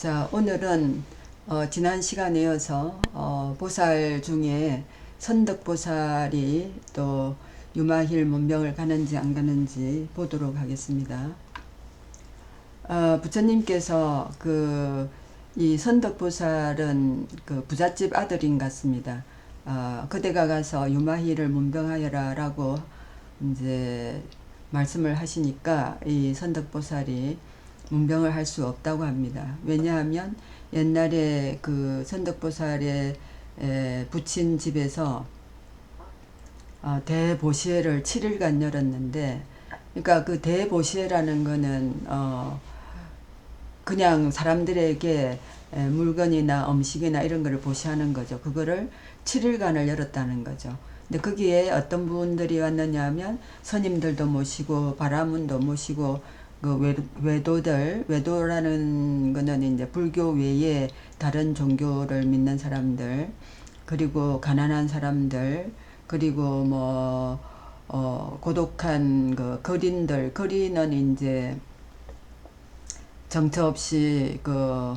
자, 오늘은 어, 지난 시간에 이어서 어, 보살 중에 선덕보살이 또 유마힐 문병을 가는지 안 가는지 보도록 하겠습니다. 어, 부처님께서 그 이 선덕보살은 그 부잣집 아들인 같습니다. 어, 그대가 가서 유마힐을 문병하여라 라고 이제 말씀을 하시니까 이 선덕보살이 문병을 할 수 없다고 합니다. 왜냐하면 옛날에 그 선덕보살의 에, 부친 집에서 어, 대보시회를 7일간 열었는데, 그러니까 그 대보시회라는 거는 어, 그냥 사람들에게 에, 물건이나 음식이나 이런 거를 보시하는 거죠. 그거를 7일간을 열었다는 거죠. 근데 거기에 어떤 분들이 왔느냐 하면 스님들도 모시고 바라문도 모시고 그 외, 외도들 외도라는 거는 이제 불교 외에 다른 종교를 믿는 사람들 그리고 가난한 사람들 그리고 뭐 어, 고독한 그 거린들 거린은 이제 정처 없이 그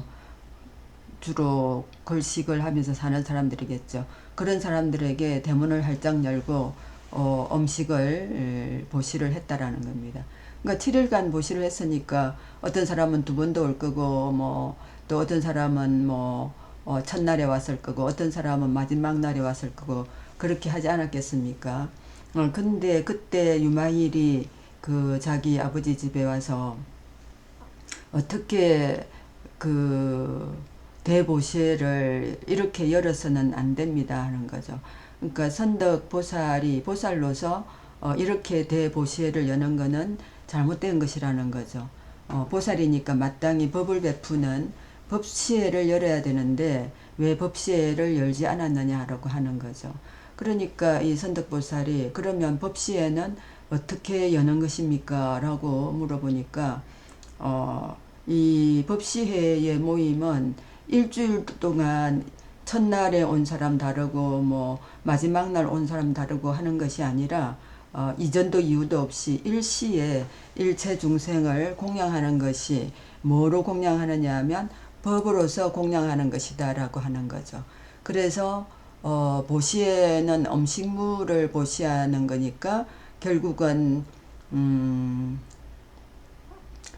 주로 걸식을 하면서 사는 사람들이겠죠. 그런 사람들에게 대문을 활짝 열고 어, 음식을 보시를 했다라는 겁니다. 그러니까 7일간 보시를 했으니까 어떤 사람은 두 번도 올 거고 뭐 또 어떤 사람은 뭐 어, 첫날에 왔을 거고 어떤 사람은 마지막 날에 왔을 거고 그렇게 하지 않았겠습니까? 어, 근데 그때 유마일이 그 자기 아버지 집에 와서 어떻게 그 대보시를 이렇게 열어서는 안 됩니다 하는 거죠. 그러니까 선덕 보살이 보살로서 어, 이렇게 대보시를 여는 거는 잘못된 것이라는 거죠. 어, 보살이니까 마땅히 법을 베푸는 법시회를 열어야 되는데 왜 법시회를 열지 않았느냐라고 하는 거죠. 그러니까 이 선덕보살이 그러면 법시회는 어떻게 여는 것입니까? 라고 물어보니까 어, 이 법시회의 모임은 일주일 동안 첫날에 온 사람 다르고 뭐 마지막 날 온 사람 다르고 하는 것이 아니라 어, 이전도 이유도 없이 일시에 일체 중생을 공양하는 것이 뭐로 공양하느냐 하면 법으로서 공양하는 것이다 라고 하는 거죠. 그래서 어, 보시에는 음식물을 보시하는 거니까 결국은 음,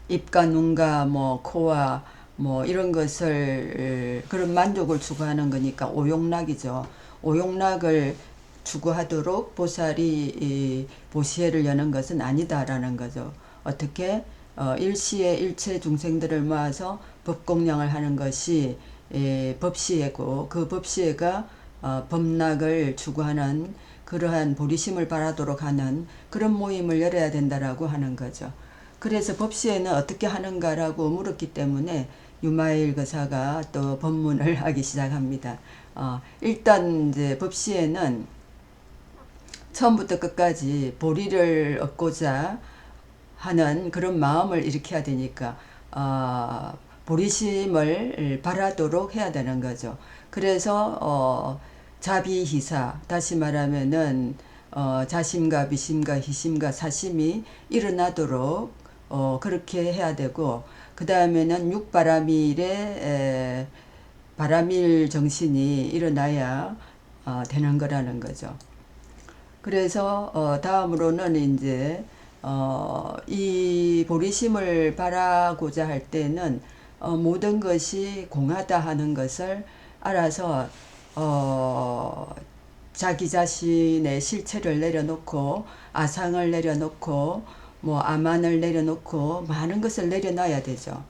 입과 눈과 뭐 코와 뭐 이런 것을 그런 만족을 추구하는 거니까 오용락이죠. 오용락을 추구하도록 보살이 이 보시회를 여는 것은 아니다라는 거죠. 어떻게 어, 일시에 일체 중생들을 모아서 법공양을 하는 것이 에, 법시회고 그 법시회가 어, 법락을 추구하는 그러한 보리심을 바라도록 하는 그런 모임을 열어야 된다라고 하는 거죠. 그래서 법시에는 어떻게 하는가라고 물었기 때문에 유마일 거사가 또 법문을 하기 시작합니다. 어, 일단 이제 법시에는 처음부터 끝까지 보리를 얻고자 하는 그런 마음을 일으켜야 되니까 어, 보리심을 바라도록 해야 되는 거죠. 그래서 어, 자비희사 다시 말하면은 어, 자심과 비심과 희심과 사심이 일어나도록 어, 그렇게 해야 되고 그 다음에는 육바라밀의 바라밀 정신이 일어나야 어, 되는 거라는 거죠. 그래서 어, 다음으로는 이제 어, 이 보리심을 바라고자 할 때는 어, 모든 것이 공하다 하는 것을 알아서 어, 자기 자신의 실체를 내려놓고 아상을 내려놓고 뭐 아만을 내려놓고 많은 것을 내려놔야 되죠.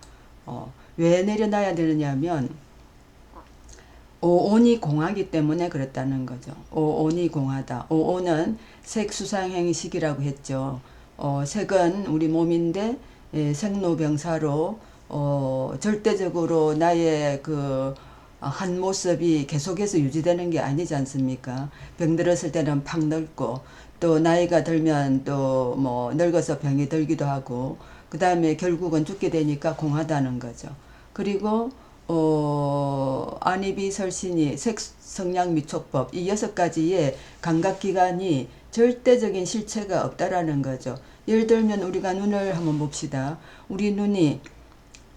어, 왜 내려놔야 되느냐면 오온이 공하기 때문에 그렇다는 거죠. 오온이 공하다. 오온은 색수상행식이라고 했죠. 어, 색은 우리 몸인데 예, 생로병사로 어, 절대적으로 나의 그 한 모습이 계속해서 유지되는 게 아니지 않습니까? 병들었을 때는 팍 늙고 또 나이가 들면 또 뭐 늙어서 병이 들기도 하고 그 다음에 결국은 죽게 되니까 공하다는 거죠. 그리고 어, 안입이 설신이 색성량 미촉법 이 여섯 가지의 감각기관이 절대적인 실체가 없다라는 거죠. 예를 들면 우리가 눈을 한번 봅시다. 우리 눈이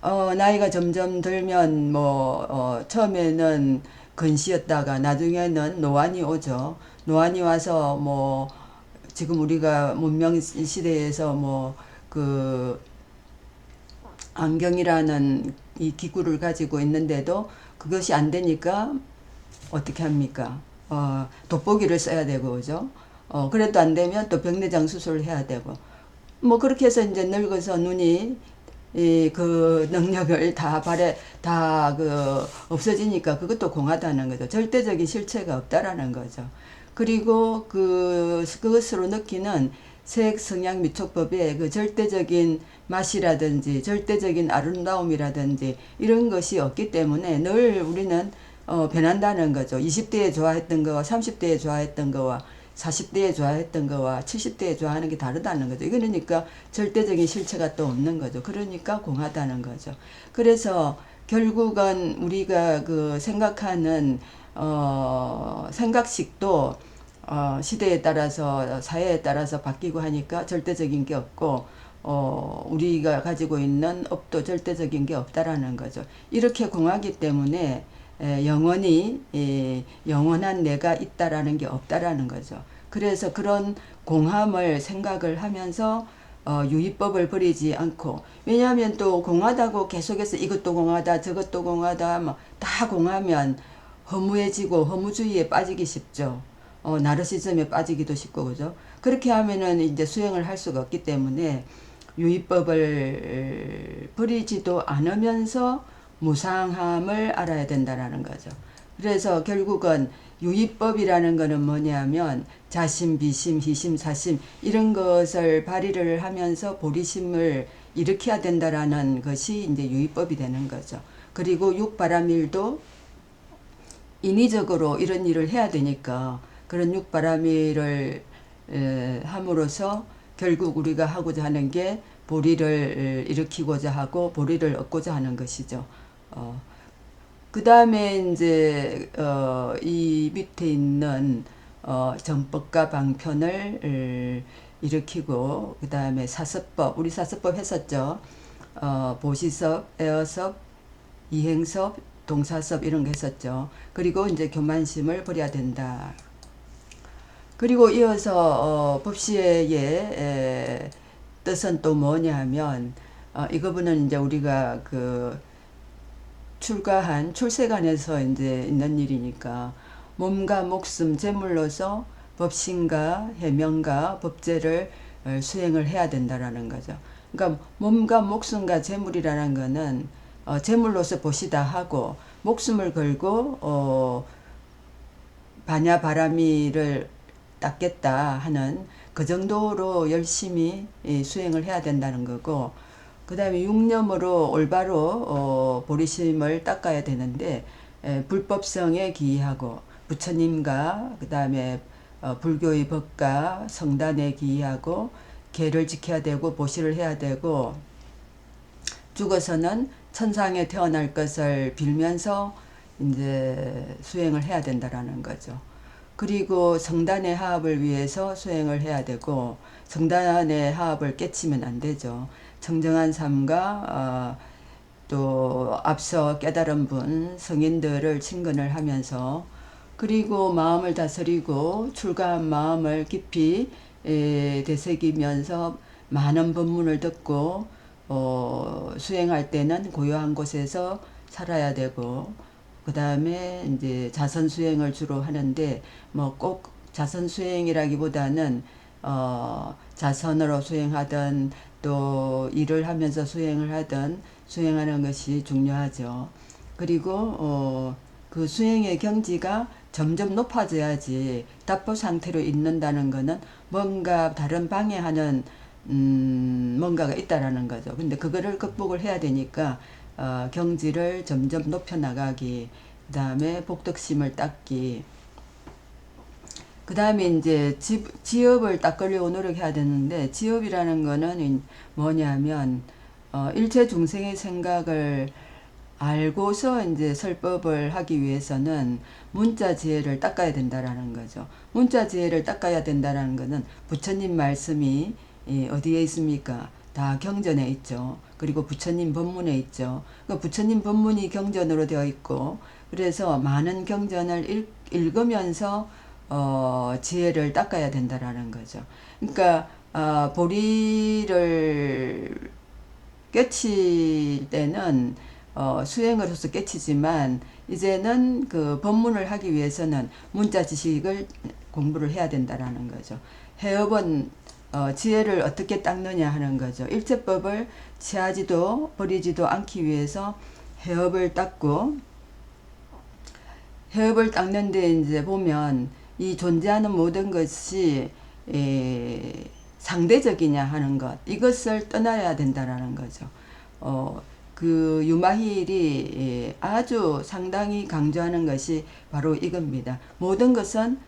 어, 나이가 점점 들면 뭐 어, 처음에는 근시였다가 나중에는 노안이 오죠. 노안이 와서 뭐 지금 우리가 문명 시대에서 뭐그 안경이라는 이 기구를 가지고 있는데도 그것이 안 되니까 어떻게 합니까? 어, 돋보기를 써야 되고 그죠? 어, 그래도 안 되면 또 백내장 수술을 해야 되고 뭐 그렇게 해서 이제 늙어서 눈이 이 그 능력을 다 발에 다 그 없어지니까 그것도 공하다는 거죠. 절대적인 실체가 없다라는 거죠. 그리고 그 그것으로 느끼는 색 성향 미촉법의 그 절대적인 맛이라든지 절대적인 아름다움이라든지 이런 것이 없기 때문에 늘 우리는 어, 변한다는 거죠. 20대에 좋아했던 거와 30대에 좋아했던 거와 40대에 좋아했던 거와 70대에 좋아하는 게 다르다는 거죠. 그러니까 절대적인 실체가 또 없는 거죠. 그러니까 공하다는 거죠. 그래서 결국은 우리가 그 생각하는 어 생각식도 어 시대에 따라서 사회에 따라서 바뀌고 하니까 절대적인 게 없고 어 우리가 가지고 있는 업도 절대적인 게 없다라는 거죠. 이렇게 공하기 때문에 에, 영원히 에, 영원한 내가 있다라는 게 없다라는 거죠. 그래서 그런 공함을 생각을 하면서 어, 유의법을 버리지 않고 왜냐하면 또 공하다고 계속해서 이것도 공하다 저것도 공하다 뭐 다 공하면 허무해지고 허무주의에 빠지기 쉽죠. 어, 나르시즘에 빠지기도 쉽고 그죠. 그렇게 하면은 이제 수행을 할 수가 없기 때문에 유의법을 버리지도 않으면서 무상함을 알아야 된다라는 거죠. 그래서 결국은 유의법이라는 것은 뭐냐면 자심, 비심, 희심, 사심 이런 것을 발휘를 하면서 보리심을 일으켜야 된다라는 것이 이제 유의법이 되는 거죠. 그리고 육바람일도 인위적으로 이런 일을 해야 되니까 그런 육바람일을 에, 함으로써 결국 우리가 하고자 하는 게 보리를 일으키고자 하고 보리를 얻고자 하는 것이죠. 어, 그 다음에 이제 어, 이 밑에 있는 어, 정법과 방편을 을, 일으키고 그 다음에 사서법 우리 사서법 했었죠. 어, 보시섭, 에어섭, 이행섭, 동사섭 이런 거 했었죠. 그리고 이제 교만심을 버려야 된다. 그리고 이어서 어, 법시의 에, 뜻은 또 뭐냐 하면 어, 이거는 이제 우리가 그 출가한 출세관에서 이제 있는 일이니까 몸과 목숨 제물로서 법신과 해명과 법제를 어, 수행을 해야 된다라는 거죠. 그러니까 몸과 목숨과 재물이라는 거는 어, 재물로서 보시다 하고 목숨을 걸고 어, 반야 바람이를 닦겠다 하는 그 정도로 열심히 이, 수행을 해야 된다는 거고 그 다음에 육념으로 올바로 어, 보리심을 닦아야 되는데 에, 불법성에 기이하고 부처님과 그 다음에 어, 불교의 법과 성단에 기이하고 계를 지켜야 되고 보시를 해야 되고 죽어서는 천상에 태어날 것을 빌면서 이제 수행을 해야 된다라는 거죠. 그리고 성단의 화합을 위해서 수행을 해야 되고 성단의 화합을 깨치면 안 되죠. 청정한 삶과 어, 또 앞서 깨달은 분 성인들을 친근을 하면서 그리고 마음을 다스리고 출가한 마음을 깊이 에, 되새기면서 많은 법문을 듣고 어, 수행할 때는 고요한 곳에서 살아야 되고 그 다음에 이제 자선 수행을 주로 하는데 뭐 꼭 자선 수행이라기보다는 어, 자선으로 수행하든 또 일을 하면서 수행을 하든 수행하는 것이 중요하죠. 그리고 어, 그 수행의 경지가 점점 높아져야지 답보 상태로 있는다는 것은 뭔가 다른 방해하는 음, 뭔가가 있다라는 거죠. 근데 그거를 극복을 해야 되니까 어, 경지를 점점 높여 나가기, 그 다음에 복덕심을 닦기, 그 다음에 이제 지, 지업을 닦으려고 노력해야 되는데 지업이라는 거는 뭐냐면 어, 일체 중생의 생각을 알고서 이제 설법을 하기 위해서는 문자 지혜를 닦아야 된다라는 거죠. 문자 지혜를 닦아야 된다라는 거는 부처님 말씀이 어디에 있습니까? 다 경전에 있죠. 그리고 부처님 법문에 있죠. 그 부처님 법문이 경전으로 되어 있고 그래서 많은 경전을 읽, 읽으면서 어, 지혜를 닦아야 된다라는 거죠. 그러니까 어, 보리를 깨칠 때는 어, 수행으로서 깨치지만 이제는 그 법문을 하기 위해서는 문자 지식을 공부를 해야 된다라는 거죠. 해업은 어, 지혜를 어떻게 닦느냐 하는 거죠. 일체법을 취하지도 버리지도 않기 위해서 해업을 닦고 해업을 닦는 데 이제 보면 이 존재하는 모든 것이 에, 상대적이냐 하는 것 이것을 떠나야 된다라는 거죠. 어, 그 유마힐이 예, 아주 상당히 강조하는 것이 바로 이겁니다. 모든 것은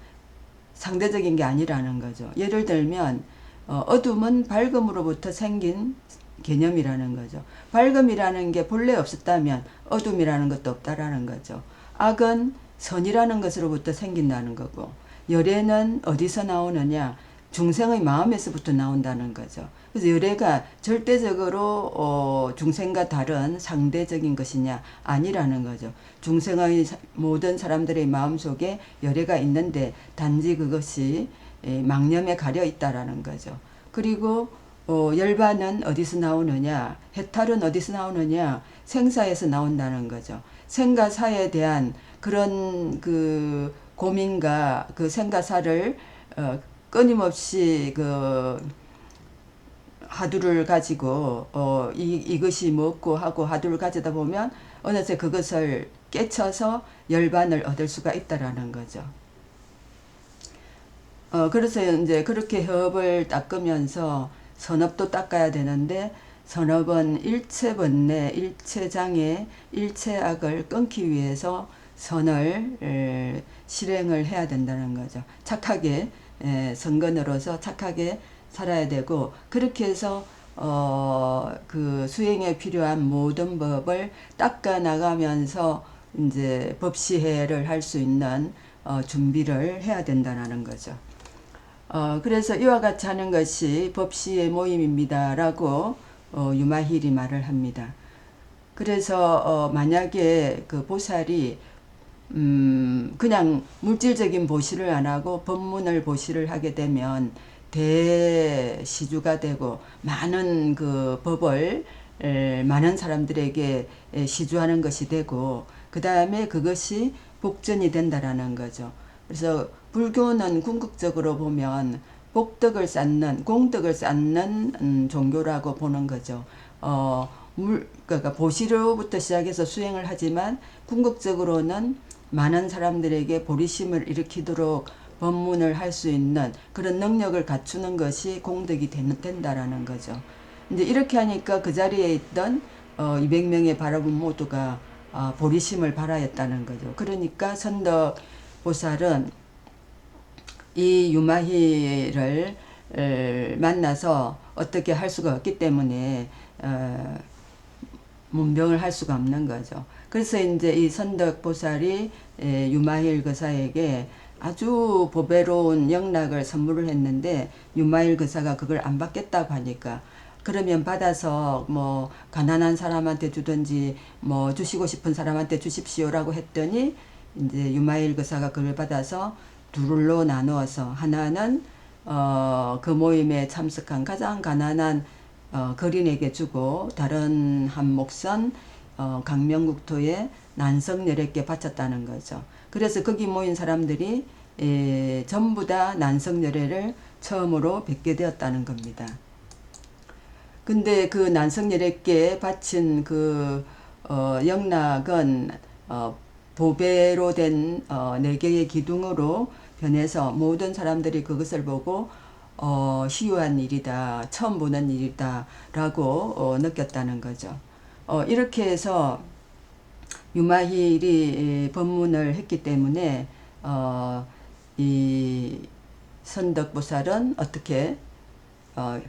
상대적인 게 아니라는 거죠. 예를 들면 어, 어둠은 밝음으로부터 생긴 개념이라는 거죠. 밝음이라는 게 본래 없었다면 어둠이라는 것도 없다라는 거죠. 악은 선이라는 것으로부터 생긴다는 거고 열애는 어디서 나오느냐 중생의 마음에서부터 나온다는 거죠. 그래서 열애가 절대적으로 어, 중생과 다른 상대적인 것이냐 아니라는 거죠. 중생의 사- 모든 사람들의 마음 속에 열애가 있는데 단지 그것이 에, 망념에 가려 있다라는 거죠. 그리고 어, 열반은 어디서 나오느냐, 해탈은 어디서 나오느냐, 생사에서 나온다는 거죠. 생과 사에 대한 그런 그 고민과 그 생과사를 어, 끊임없이 그 하두를 가지고 어, 이, 이것이 뭐고 하고 하두를 가지다 보면 어느새 그것을 깨쳐서 열반을 얻을 수가 있다라는 거죠. 어, 그래서 이제 그렇게 협을 닦으면서 선업도 닦아야 되는데 선업은 일체 번뇌, 일체 장애, 일체 악을 끊기 위해서 선을 에, 실행을 해야 된다는 거죠. 착하게 에, 선건으로서 착하게 살아야 되고 그렇게 해서 어, 그 수행에 필요한 모든 법을 닦아 나가면서 이제 법시해를 할 수 있는 어, 준비를 해야 된다는 거죠. 어, 그래서 이와 같이 하는 것이 법시의 모임입니다 라고 어, 유마힐이 말을 합니다. 그래서 어, 만약에 그 보살이 음, 그냥 물질적인 보시를 안 하고 법문을 보시를 하게 되면 대시주가 되고 많은 그 법을 에, 많은 사람들에게 에, 시주하는 것이 되고 그 다음에 그것이 복전이 된다라는 거죠. 그래서 불교는 궁극적으로 보면 복덕을 쌓는 공덕을 쌓는 음, 종교라고 보는 거죠. 어, 물 그러니까 보시로부터 시작해서 수행을 하지만 궁극적으로는 많은 사람들에게 보리심을 일으키도록 법문을 할 수 있는 그런 능력을 갖추는 것이 공덕이 된, 된다라는 거죠. 이제 이렇게 하니까 그 자리에 있던 어, 200명의 바라본 모두가 어, 보리심을 발하였다는 거죠. 그러니까 선덕 보살은 이 유마희를 을 만나서 어떻게 할 수가 없기 때문에 어, 문병을 할 수가 없는 거죠. 그래서 이제 이 선덕 보살이 에, 유마힐 거사에게 아주 보배로운 영락을 선물을 했는데 유마일 거사가 그걸 안 받겠다고 하니까 그러면 받아서 뭐 가난한 사람한테 주든지 뭐 주시고 싶은 사람한테 주십시오라고 했더니 이제 유마일 거사가 그걸 받아서 둘로 나누어서 하나는 어, 그 모임에 참석한 가장 가난한 어, 거린에게 주고 다른 한 몫은 어, 강명국토의 난성열에게 바쳤다는 거죠. 그래서 거기 모인 사람들이 에, 전부 다 난성열애를 처음으로 뵙게 되었다는 겁니다. 근데 그 난성열애께 바친 그 어, 영락은 어, 보배로 된 어, 네 개의 기둥으로 변해서 모든 사람들이 그것을 보고 어, 희유한 일이다, 처음 보는 일이다 라고 어, 느꼈다는 거죠. 어, 이렇게 해서 유마힐이 이 법문을 했기 때문에 어, 이 선덕보살은 어떻게 어,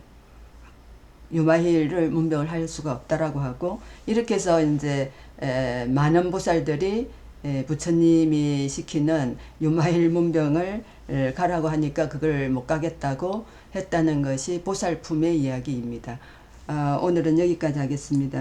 유마힐을 문병을 할 수가 없다라고 하고 이렇게 해서 이제 에, 많은 보살들이 에, 부처님이 시키는 유마힐 문병을 에, 가라고 하니까 그걸 못 가겠다고 했다는 것이 보살품의 이야기입니다. 어, 오늘은 여기까지 하겠습니다.